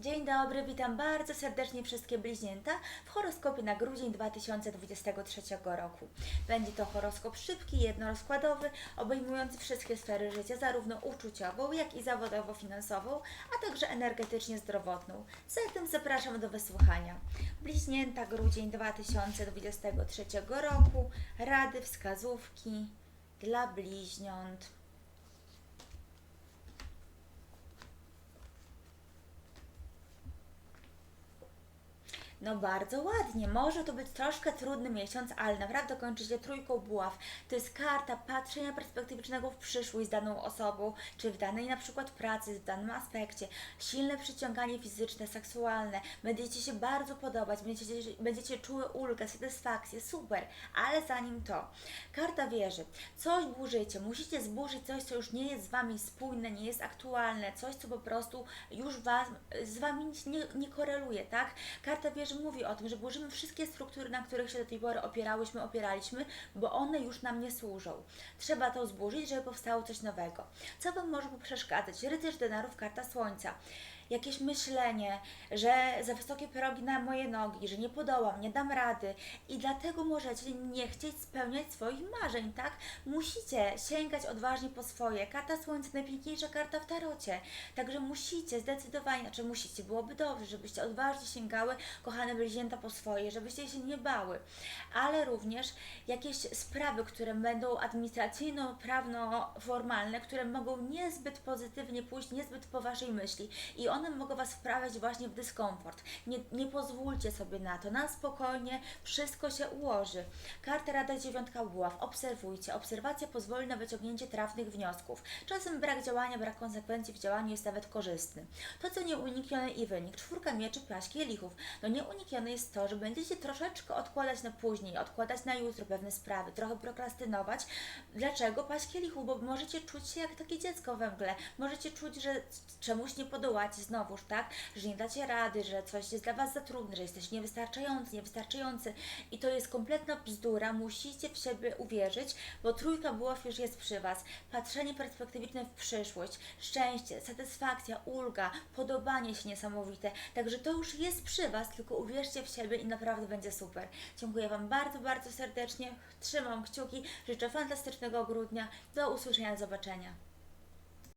Dzień dobry, witam bardzo serdecznie wszystkie bliźnięta w horoskopie na grudzień 2023 roku. Będzie to horoskop szybki, jednorozkładowy, obejmujący wszystkie sfery życia, zarówno uczuciową, jak i zawodowo-finansową, a także energetycznie-zdrowotną. Zatem zapraszam do wysłuchania. Bliźnięta, grudzień 2023 roku, rady, wskazówki dla bliźniąt. No bardzo ładnie. Może to być troszkę trudny miesiąc, ale naprawdę kończy się trójką buław. To jest karta patrzenia perspektywicznego w przyszłość z daną osobą, czy w danej na przykład pracy, w danym aspekcie. Silne przyciąganie fizyczne, seksualne. Będziecie się bardzo podobać, będziecie, będziecie czuły ulgę, satysfakcję, super. Ale zanim to, karta wieży. Coś burzycie, musicie zburzyć coś, co już nie jest z Wami spójne, nie jest aktualne, coś, co po prostu już was, z Wami nie, nie koreluje, tak? Karta wieży mówi o tym, że burzymy wszystkie struktury, na których się do tej pory opierałyśmy, opieraliśmy, bo one już nam nie służą. Trzeba to zburzyć, żeby powstało coś nowego. Co Wam może przeszkadzać? Rycerz denarów, karta słońca. Jakieś myślenie, że za wysokie progi na moje nogi, że nie podołam, nie dam rady i dlatego możecie nie chcieć spełniać swoich marzeń, tak? Musicie sięgać odważnie po swoje. Karta słońca, najpiękniejsza karta w tarocie. Także musicie zdecydowanie, znaczy musicie, byłoby dobrze, żebyście odważnie sięgały, kochane bliźnięta, po swoje, żebyście się nie bały. Ale również jakieś sprawy, które będą administracyjno-prawno-formalne, które mogą niezbyt pozytywnie pójść, niezbyt po Waszej myśli i one mogą Was wprawiać właśnie w dyskomfort. Nie, nie pozwólcie sobie na to, na spokojnie wszystko się ułoży. Karta Rada Dziewiątka Buław. Obserwujcie. Obserwacja pozwoli na wyciągnięcie trafnych wniosków. Czasem brak działania, brak konsekwencji w działaniu jest nawet korzystny. To, co nieuniknione i wynik. Czwórka mieczy, paść kielichów. No nieuniknione jest to, że będziecie troszeczkę odkładać na później, odkładać na jutro pewne sprawy, trochę prokrastynować. Dlaczego paść kielichów? Bo możecie czuć się jak takie dziecko we mgle. Możecie czuć, że czemuś nie podołacie znowuż, tak? Że nie dacie rady, że coś jest dla Was za trudne, że jesteście niewystarczający, niewystarczający i to jest kompletna bzdura. Musicie w siebie uwierzyć, bo trójka buław już jest przy Was. Patrzenie perspektywiczne w przyszłość, szczęście, satysfakcja, ulga, podobanie się niesamowite. Także to już jest przy Was, tylko uwierzcie w siebie i naprawdę będzie super. Dziękuję Wam bardzo, bardzo serdecznie. Trzymam kciuki. Życzę fantastycznego grudnia. Do usłyszenia, do zobaczenia.